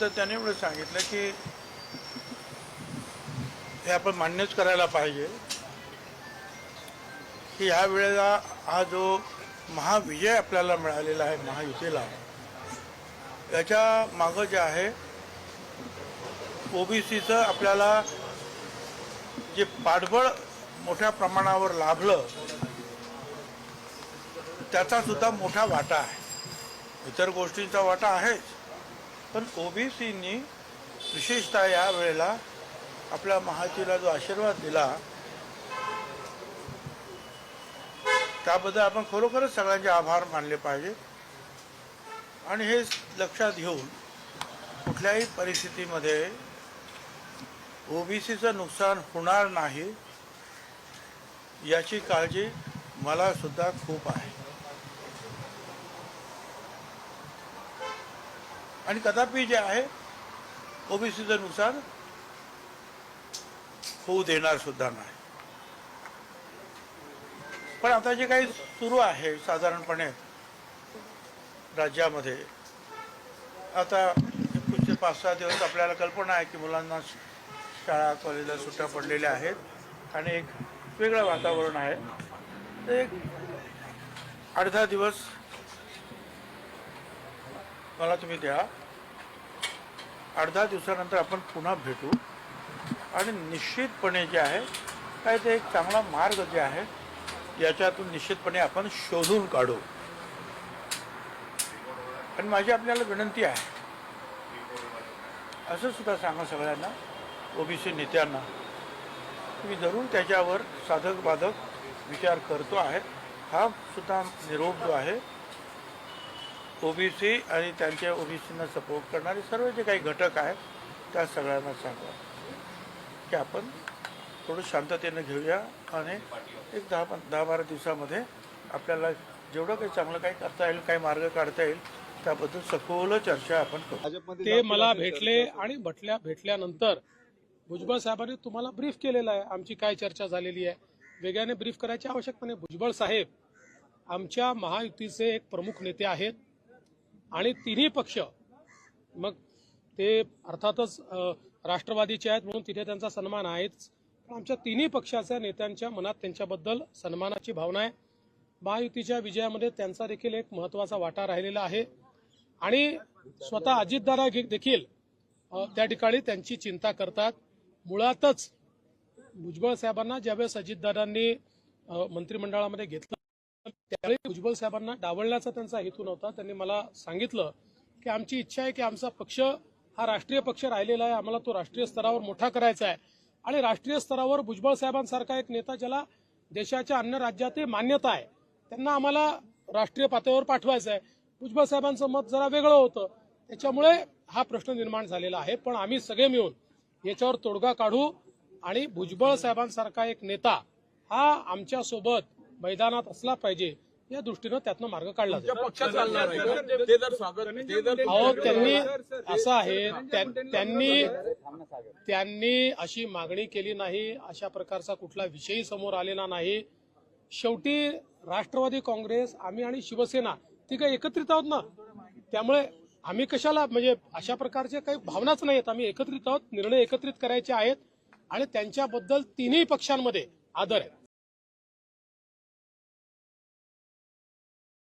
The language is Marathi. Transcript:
नंतर त्याने एवढं सांगितलं की हे आपण मान्यच करायला पाहिजे की ह्या वेळेला हा जो महाविजय आपल्याला मिळालेला आहे महायुतीला याच्या मागं जे आहे ओबीसीचं आपल्याला जे पाठबळ मोठ्या प्रमाणावर लाभलं त्याचा सुद्धा मोठा वाटा आहे. इतर गोष्टींचा वाटा आहेच. पण ओबीसींनी विशेषतः या वेळेला आपल्या महातीला जो आशीर्वाद दिला त्याबद्दल आपण खरोखरच सगळ्यांचे आभार मानले पाहिजे. आणि हे लक्षात घेऊन कुठल्याही परिस्थितीमध्ये ओबीसीचं नुकसान होणार नाही याची काळजी मला सुद्धा खूप आहे. आणि कदापि जे आहे ओबीसीचं नुकसान होऊ देणार सुद्धा नाही. पण आता जे काही सुरू आहे साधारणपणे राज्यामध्ये आता पुढचे पाच सहा दिवस आपल्याला कल्पना आहे की मुलांना शाळा कॉलेजला सुट्ट्या पडलेल्या आहेत आणि एक वेगळं वातावरण आहे. एक अर्धा दिवस मला तुम्ही द्या. आठ दहा दिवसानंतर आपण पुन्हा भेटू. आणि निश्चितपणे जे आहे काय ते एक चांगला मार्ग जे आहे याच्यातून निश्चितपणे आपण शोधून काढू. आणि माझी आपल्याला विनंती आहे असं सुद्धा सांगा सगळ्यांना ओबीसी नेत्यांना मी जरूर त्याच्यावर साधक बाधक विचार करतो आहे. हा सुद्धा निरोप जो आहे ओबीसी आणि त्यांच्या ओबीसींना सपोर्ट करणारे सर्व जे काही घटक आहेत त्या सगळ्यांना सांगा. की आपण थोडं शांततेनं घेऊया आणि एक दहा दहा बारा दिवसामध्ये आपल्याला जेवढं काही चांगलं काही करता येईल काही मार्ग काढता येईल त्याबद्दल सखोल चर्चा आपण करू. ते मला भेटले आणि भटल्या भेटल्यानंतर भुजबळ साहेबांनी तुम्हाला ब्रीफ केलेलं आहे. आमची काय चर्चा झालेली आहे. वेगळ्याने ब्रीफ करायची आवश्यकता नाही. भुजबळ साहेब आमच्या महायुतीचे एक प्रमुख नेते आहेत. आणि तिन्ही पक्ष मग ते अर्थातच राष्ट्रवादीचे आहेत म्हणून तिथे त्यांचा सन्मान आहेच. पण आमच्या तिन्ही पक्षाच्या नेत्यांच्या मनात त्यांच्याबद्दल सन्मानाची भावना आहे. महायुतीच्या विजयामध्ये त्यांचा देखील एक महत्त्वाचा वाटा राहिलेला आहे. आणि स्वतः अजितदादा देखील त्या ठिकाणी त्यांची चिंता करतात. मुळातच भुजबळ साहेबांना ज्यावेळेस अजितदादांनी मंत्रिमंडळामध्ये घेतलं त्यावेळी भुजबळ साहेबांना डावलण्याचा त्यांचा हेतू नव्हता. त्यांनी मला सांगितलं की आमची इच्छा आहे की आमचा पक्ष हा राष्ट्रीय पक्ष राहिलेला आहे. आम्हाला तो राष्ट्रीय स्तरावर मोठा करायचा आहे. आणि राष्ट्रीय स्तरावर भुजबळ साहेबांसारखा एक नेता ज्याला देशाच्या अन्य राज्यातही मान्यता आहे त्यांना आम्हाला राष्ट्रीय पातळीवर पाठवायचं आहे. भुजबळ साहेबांचं मत जरा वेगळं होतं. त्याच्यामुळे हा प्रश्न निर्माण झालेला आहे. पण आम्ही सगळे मिळून याच्यावर तोडगा काढू आणि भुजबळ साहेबांसारखा एक नेता हा आमच्यासोबत मैदानात असला पाहिजे या दृष्टीनं त्यातनं मार्ग काढला जाईल. पक्ष चालणार आहे ते जर स्वागत ते जर अहो त्यांनी असं आहे त्या- त्यांनी त्यांनी अशी मागणी केली नाही अशा प्रकारचा कुठला विषयही समोर आलेला नाही. शेवटी राष्ट्रवादी काँग्रेस आम्ही आणि शिवसेना ती काही एकत्रित आहोत ना. त्यामुळे आम्ही कशाला म्हणजे अशा प्रकारच्या काही भावनाच नाहीत. आम्ही एकत्रित आहोत निर्णय एकत्रित करायचे आहेत आणि त्यांच्याबद्दल तिन्ही पक्षांमध्ये आदर आहे.